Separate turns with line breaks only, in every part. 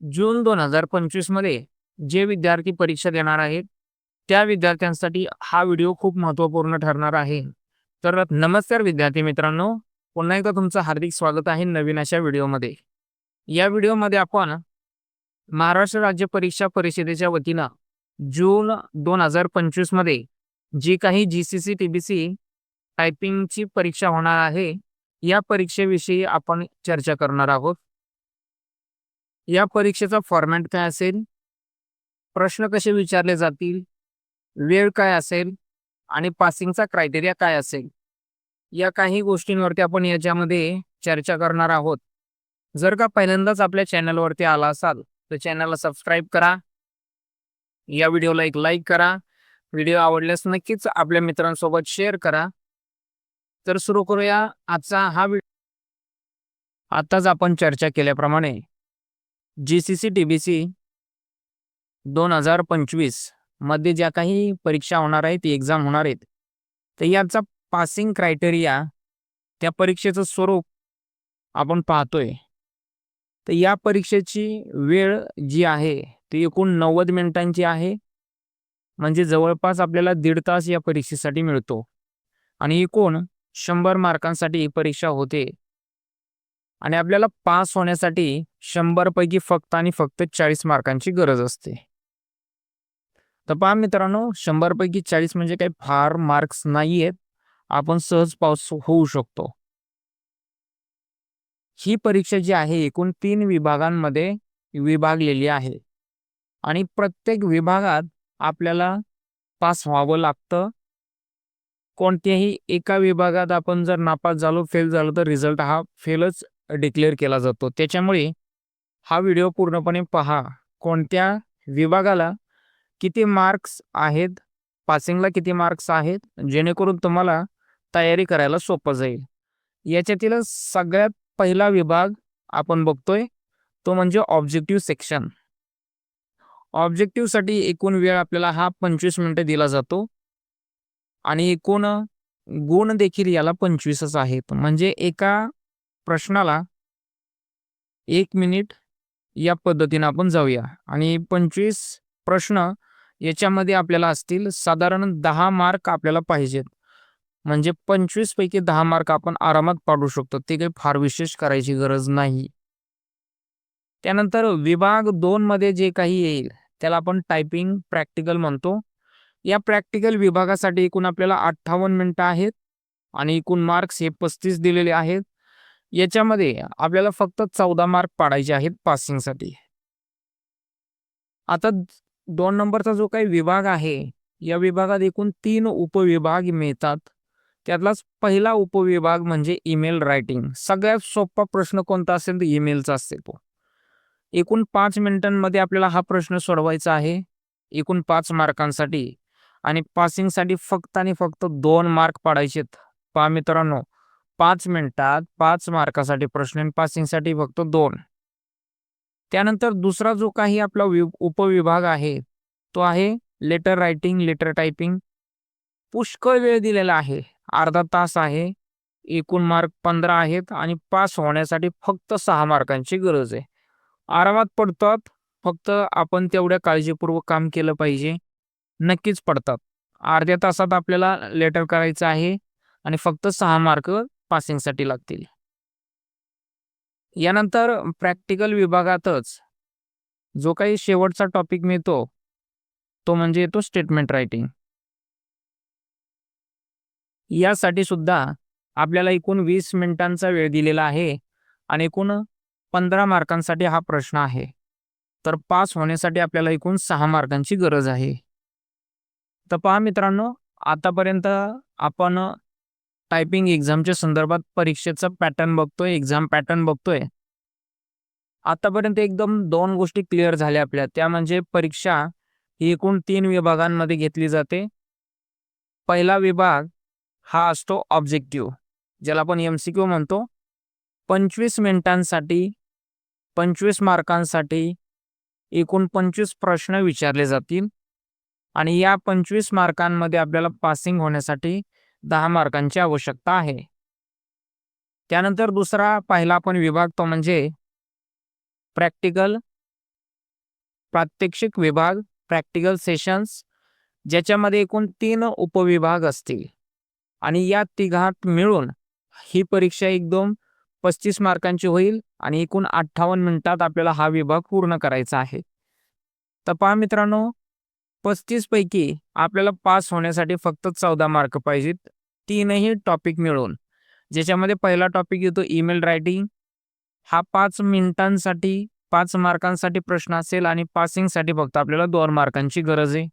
जून दोन हजार पंचवीसमध्ये जे विद्यार्थी परीक्षा देणार आहेत त्या विद्यार्थ्यांसाठी हा व्हिडिओ खूप महत्त्वपूर्ण ठरणार आहे. तर नमस्कार विद्यार्थी मित्रांनो पुन्हा एकदा तुमचं हार्दिक स्वागत आहे नवीन अशा व्हिडिओमध्ये. या व्हिडिओमध्ये आपण महाराष्ट्र राज्य परीक्षा परिषदेच्या वतीनं जून दोन हजार पंचवीसमध्ये जी काही G C C T B C टायपिंगची परीक्षा होणार आहे या परीक्षेविषयी आपण चर्चा करणार आहोत. या परीक्षेचा फॉर्मॅट काय असेल? प्रश्न कसे विचारले जातील? वेळ काय असेल? आणि पासिंगचा क्रायटेरिया काय असेल? या काही गोष्टींवरती आपण याच्यामध्ये चर्चा करणार आहोत. जर का पहिल्यांदाच आपल्या चॅनलवरती आला असाल तर चॅनलला सबस्क्राईब करा. या व्हिडिओला एक लाईक करा. व्हिडिओ आवडल्यास नक्कीच आपल्या मित्रांसोबत शेअर करा. तर सुरू करूया आजचा हा व्हिडिओ आताच आपण चर्चा केल्याप्रमाणे. G C C T B C दोन हजार पंचवीसमध्ये ज्या काही परीक्षा होणार आहेत एक्झाम होणार आहेत तर याचा पासिंग क्रायटेरिया त्या परीक्षेचं स्वरूप आपण पाहतोय. तर या परीक्षेची वेळ जी आहे ती एकूण नव्वद मिनिटांची आहे. म्हणजे जवळपास आपल्याला दीड तास या परीक्षेसाठी मिळतो. आणि एकूण शंभर मार्कांसाठी ही परीक्षा होते. आणि आपल्याला पास होण्यासाठी शंभरपैकी फक्त आणि फक्त चाळीस मार्कांची गरज असते. तर पहा मित्रांनो शंभरपैकी चाळीस म्हणजे काही फार मार्क्स नाही आहेत आपण सहज पास होऊ शकतो. ही परीक्षा जी आहे एकूण तीन विभागांमध्ये विभागलेली आहे. आणि प्रत्येक विभागात आपल्याला पास व्हावं लागतं. कोणत्याही एका विभागात आपण जर नापास झालो फेल झालो तर रिझल्ट हा फेलच डिक्लेअर केला जातो. त्याच्यामुळे हा व्हिडिओ पूर्णपणे पहा. कोणत्या विभागाला किती मार्क्स आहेत? पासिंगला किती मार्क्स आहेत? जेणेकरून तुम्हाला तयारी करायला सोपं जाईल. याच्यातील सगळ्यात पहिला विभाग आपण बघतोय तो म्हणजे ऑब्जेक्टिव्ह सेक्शन ऑब्जेक्टिव्हसाठी एकूण वेळ आपल्याला हा पंचवीस मिनटं दिला जातो. आणि एकूण गुण देखील याला पंचवीसच आहेत. म्हणजे एका प्रश्नाला एक मिनिट या पद्धतीनं आपण जाऊया. आणि पंचवीस प्रश्न याच्यामध्ये आपल्याला असतील. साधारण दहा मार्क आपल्याला पाहिजेत. म्हणजे पंचवीस पैकी दहा मार्क आपण आरामात पाडू शकतो. ते काही फार विशेष करायची गरज नाही. त्यानंतर विभाग दोन मध्ये जे काही येईल त्याला आपण टायपिंग प्रॅक्टिकल म्हणतो. या प्रॅक्टिकल विभागासाठी एकूण आपल्याला अठ्ठावन्न मिनिटं आहेत. आणि एकूण मार्क्स हे पस्तीस दिलेले आहेत. याच्यामध्ये आपल्याला फक्त चौदा मार्क पाडायचे आहेत पासिंगसाठी आता दोन नंबरचा जो काही विभाग आहे या विभागात एकूण तीन उपविभाग मिळतात. त्यातलाच पहिला उपविभाग म्हणजे ईमेल रायटिंग सगळ्यात सोपा प्रश्न कोणता असेल तर ईमेलचा असते तो. एकूण पाच मिनिटांमध्ये आपल्याला हा प्रश्न सोडवायचा आहे. एकूण पाच मार्कांसाठी. आणि पासिंगसाठी फक्त आणि फक्त दोन मार्क पाडायचेत. पहा मित्रांनो पाच मिनिटात पाच मार्कासाठी प्रश्न आणि पासिंगसाठी फक्त दोन. त्यानंतर दुसरा जो काही आपला उपविभाग आहे तो आहे लेटर रायटिंग लेटर टायपिंग पुष्कळ वेळ दिलेला आहे. अर्धा तास आहे एकूण मार्क पंधरा आहेत आणि पास होण्यासाठी फक्त सहा मार्कांची गरज आहे. आरामात पडतात फक्त आपण तेवढ्या काळजीपूर्वक काम केलं पाहिजे. नक्कीच पडतात. अर्ध्या तासात आपल्याला लेटर करायचं आहे आणि फक्त सहा मार्क पासिंगसाठी लागतील. यानंतर प्रॅक्टिकल विभागातच जो काही शेवटचा टॉपिक मिळतो तो म्हणजे येतो स्टेटमेंट रायटिंग यासाठी सुद्धा आपल्याला एकूण वीस मिनिटांचा वेळ दिलेला आहे आणि एकूण पंधरा मार्कांसाठी हा प्रश्न आहे. तर पास होण्यासाठी आपल्याला एकूण सहा मार्कांची गरज आहे. तर पहा मित्रांनो आतापर्यंत आपण टायपिंग एक्झामच्या संदर्भात परीक्षेचा पॅटर्न बघतोय एक्झाम पॅटर्न बघतोय. आतापर्यंत एकदम दोन गोष्टी क्लिअर झाल्या आपल्या. त्या म्हणजे परीक्षा ही एकूण तीन विभागांमध्ये घेतली जाते. पहिला विभाग हा असतो ऑब्जेक्टिव्ह ज्याला आपण एम सी क्यू म्हणतो. पंचवीस मिनिटांसाठी पंचवीस मार्कांसाठी एकूण पंचवीस प्रश्न विचारले जातील. आणि या पंचवीस मार्कांमध्ये आपल्याला पासिंग होण्यासाठी दहा मार्कांची आवश्यकता आहे. त्यानंतर दुसरा पहिला आपण विभाग तो म्हणजे प्रॅक्टिकल प्रात्यक्षिक विभाग प्रॅक्टिकल सेशन्स ज्याच्यामध्ये एकूण तीन उपविभाग असतील. आणि या तिघात मिळून ही परीक्षा एकदम पस्तीस मार्कांची होईल आणि एकूण अठ्ठावन्न मिनिटात आपल्याला हा विभाग पूर्ण करायचा आहे. तर पहा मित्रांनो पस्तीस पैकी आपल्याला पास होण्यासाठी फक्त चौदा मार्क पाहिजेत. तीनही टॉपिक मिळून. ज्याच्यामध्ये पहिला टॉपिक येतो ईमेल रायटिंग हा पाच मिनिटांसाठी पाच मार्कांसाठी प्रश्न असेल आणि पासिंगसाठी फक्त आपल्याला दोन मार्कांची गरज आहे.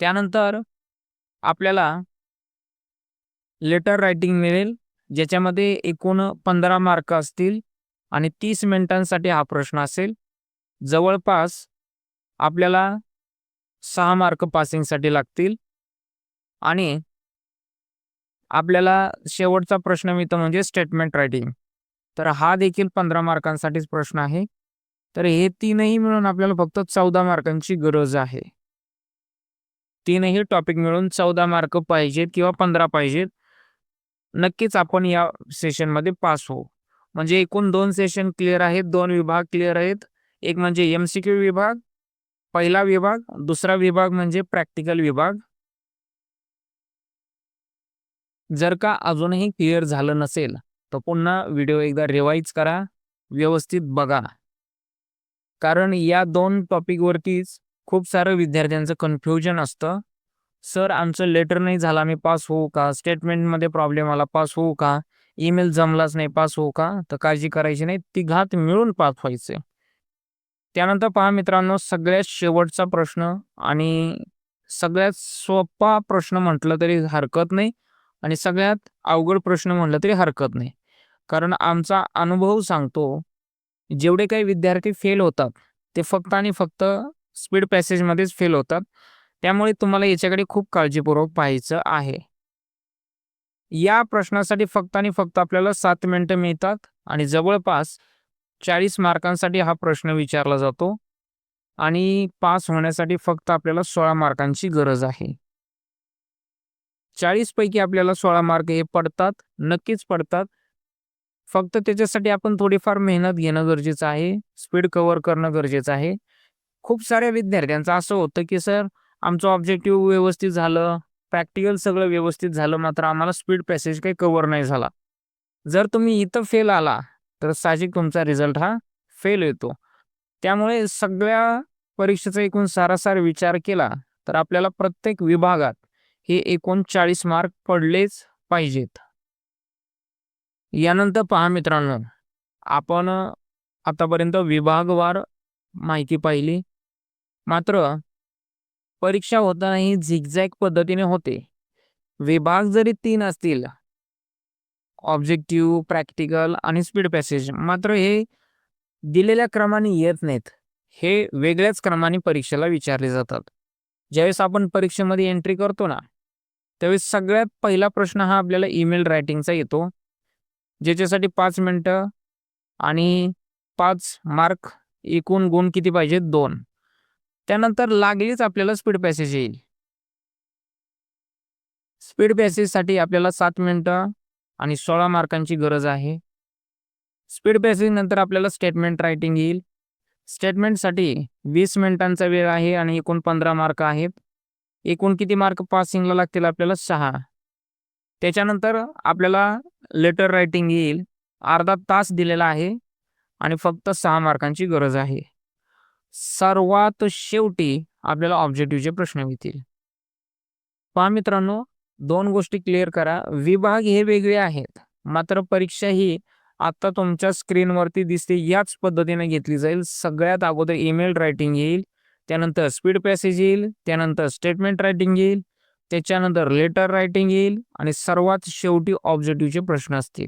त्यानंतर आपल्याला लेटर रायटिंग मिळेल ज्याच्यामध्ये एकूण पंधरा मार्क असतील आणि तीस मिनिटांसाठी हा प्रश्न असेल. जवळपास आपल्याला सहा मार्क पासिंगसाठी लागतील. आणि आपल्याला शेवटचा प्रश्न मिळतो म्हणजे स्टेटमेंट रायटिंग तर हा देखील पंधरा मार्कांसाठीच प्रश्न आहे. तर हे तीनही मिळून आपल्याला फक्त चौदा मार्कांची गरज आहे. तीनही टॉपिक मिळून चौदा मार्क पाहिजेत किंवा पंधरा पाहिजेत. नक्कीच आपण या सेशनमध्ये पास हो म्हणजे एकूण दोन सेशन क्लिअर आहेत दोन विभाग क्लिअर आहेत. एक म्हणजे एम सी क्यू विभाग पहिला विभाग दुसरा विभाग म्हणजे प्रॅक्टिकल विभाग. जर का अजूनही क्लिअर झालं नसेल तर पुन्हा व्हिडिओ एकदा रिवाईज करा व्यवस्थित बघा. कारण या दोन टॉपिकवरतीच खूप सारं विद्यार्थ्यांचं कन्फ्युजन असतं. सर आमचं लेटर नाही झाला मी पास होऊ का? स्टेटमेंटमध्ये प्रॉब्लेम आला पास होऊ का? ईमेल जमलाच नाही पास होऊ का? तर काळजी करायची नाही तिघात मिळून पास व्हायचे. त्यानंतर पहा मित्रांनो सगळ्यात शेवटचा प्रश्न आणि सगळ्यात सोपा प्रश्न म्हटलं तरी हरकत नाही आणि सगळ्यात अवघड प्रश्न म्हटलं तरी हरकत नाही. कारण आमचा अनुभव सांगतो जेवढे काही विद्यार्थी फेल होतात ते फक्त आणि फक्त स्पीड पॅसेजमध्येच फेल होतात. त्यामुळे तुम्हाला याच्याकडे खूप काळजीपूर्वक पाहायचं आहे. या प्रश्नासाठी फक्त आणि फक्त आपल्याला सात मिनिटं मिळतात आणि जवळपास चाळीस मार्कांसाठी हा प्रश्न विचारला जातो. आणि पास होण्यासाठी फक्त आपल्याला सोळा मार्कांची गरज आहे. चाळीस पैकी आपल्याला सोळा मार्क हे पडतात नक्कीच पडतात. फक्त त्याच्यासाठी आपण थोडीफार मेहनत घेणं गरजेचं आहे स्पीड कव्हर करणं गरजेचं आहे. खूप साऱ्या विद्यार्थ्यांचं असं होतं की सर आमचं ऑब्जेक्टिव्ह व्यवस्थित झालं प्रॅक्टिकल सगळं व्यवस्थित झालं मात्र आम्हाला स्पीड पॅसेज काही कव्हर नाही झाला. जर तुम्ही इथं फेल आला तर साहजिक तुमचा रिझल्ट हा फेल येतो. त्यामुळे सगळ्या परीक्षेचा एकूण सारासार विचार केला तर आपल्याला प्रत्येक विभागात हे एकूण चाळीस मार्क पडलेच पाहिजेत. यानंतर पहा मित्रांनो आपण आतापर्यंत विभागवार माहिती पाहिली. मात्र परीक्षा होतानाही झिगझॅग पद्धतीने होते. विभाग जरी तीन असतील ऑब्जेक्टिव्ह प्रॅक्टिकल आणि स्पीड पॅसेज. मात्र हे दिलेल्या क्रमाने येत नाहीत. हे वेगळ्याच क्रमाने परीक्षेला विचारले जातात. ज्यावेळेस आपण परीक्षेमध्ये एंट्री करतो ना त्यावेळेस सगळ्यात पहिला प्रश्न हा आपल्याला ईमेल रायटिंगचा येतो. ज्याच्यासाठी पाच मिनटं आणि पाच मार्क एकूण गुण किती पाहिजेत? दोन. त्यानंतर लागलीच आपल्याला स्पीड पॅसेज येईल. स्पीड पॅसेजसाठी आपल्याला सात मिनटं आणि सोळा मार्कांची गरज आहे. स्पीड पॅसेज नंतर आपल्याला स्टेटमेंट रायटिंग येईल. स्टेटमेंटसाठी वीस मिनिटांचा वेळ आहे आणि एकूण पंधरा मार्क आहेत. एकूण किती मार्क पासिंगला लागतील आपल्याला? सहा. त्याच्यानंतर आपल्याला लेटर रायटिंग येईल. अर्धा तास दिलेला आहे आणि फक्त सहा मार्कांची गरज आहे. सर्वात शेवटी आपल्याला ऑब्जेक्टिव्हचे प्रश्न मिळतील पहा मित्रांनो दोन गोष्टी क्लिअर करा. विभाग हे वेगळे आहेत. मात्र परीक्षा ही आता तुमच्या स्क्रीनवरती दिसते. याच पद्धतीने घेतली जाईल. सगळ्यात अगोदर ईमेल रायटिंग येईल. त्यानंतर स्पीड पॅसेज येईल. त्यानंतर स्टेटमेंट रायटिंग येईल. त्याच्यानंतर लेटर रायटिंग येईल. आणि सर्वात शेवटी ऑब्जेक्टिव्हचे प्रश्न असतील.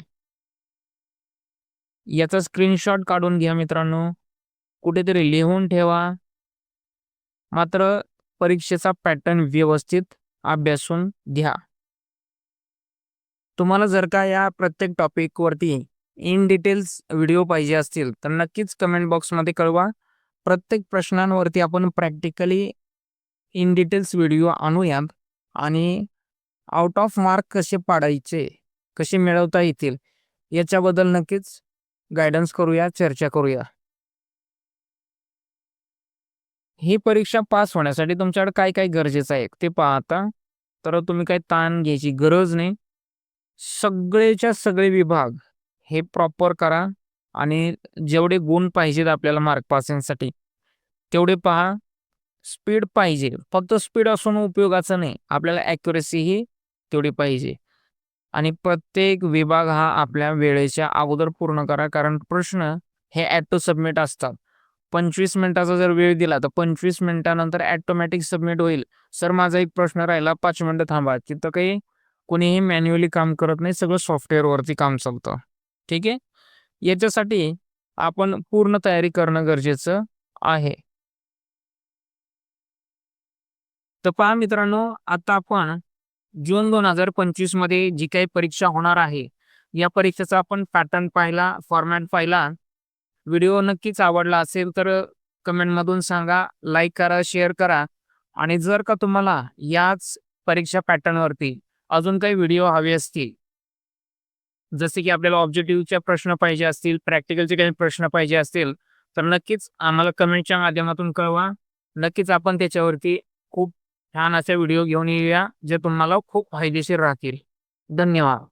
याचा स्क्रीनशॉट काढून घ्या मित्रांनो. कुठेतरी लिहून ठेवा. मात्र परीक्षेचा पॅटर्न व्यवस्थित अभ्यासून घ्या. तुम्हाला जर का या प्रत्येक टॉपिकवरती इन डिटेल्स व्हिडिओ पाहिजे असतील तर नक्कीच कमेंट बॉक्समध्ये कळवा. प्रत्येक प्रश्नांवरती आपण प्रॅक्टिकली इन डिटेल्स व्हिडिओ आणूयात आणि आउट ऑफ मार्क कसे पाडायचे कसे मिळवता येतील याच्याबद्दल नक्कीच गायडन्स करूया चर्चा करूया. ही परीक्षा पास होण्यासाठी तुमच्याकडे काय काय गरजेचं आहे? ते पाहता तर तुम्ही काही ताण घ्यायची गरज नाही. सगळेच्या सगळे विभाग हे प्रॉपर करा आणि जेवढे गुण पाहिजेत आपल्याला मार्क पासिंगसाठी तेवढे पहा. स्पीड पाहिजे. फक्त स्पीड असून उपयोगाचं नाही. आपल्याला ॲक्युरेसी ही तेवढी पाहिजे. आणि प्रत्येक विभाग हा आपल्या वेळेच्या अगोदर पूर्ण करा. कारण प्रश्न हे ॲटो सबमिट असतात. पंचवीस मिनिटाचा जर वेळ दिला तर पंचवीस मिनिटानंतर ॲटोमॅटिक सबमिट होईल. सर माझा एक प्रश्न राहिला पाच मिनिटं थांबा. तिथं काही कोणीही मॅन्युअली काम करत नाही सगळं सॉफ्टवेअरवरती काम चालतं. ठीक आहे? याच्यासाठी आपण पूर्ण तयारी करणं गरजेचं आहे. तर पहा मित्रांनो आता आपण जून दोन हजार पंचवीसमध्ये जी काही परीक्षा होणार आहे या परीक्षेचा आपण पॅटर्न पाहिला फॉर्मॅट पाहिला. व्हिडिओ नक्कीच आवडला असेल तर कमेंटमधून सांगा लाईक करा शेअर करा. आणि जर का तुम्हाला याच परीक्षा पॅटर्नवरती अजून काही व्हिडिओ हवे असतील जसे की आपल्याला ऑब्जेक्टिव्हचे प्रश्न पाहिजे असतील प्रॅक्टिकलचे काही प्रश्न पाहिजे असतील तर नक्कीच आम्हाला कमेंटच्या माध्यमातून कळवा. नक्कीच आपण त्याच्यावरती खूप छान असे व्हिडिओ घेऊन येऊया जे तुम्हाला खूप फायदेशीर राहतील. धन्यवाद.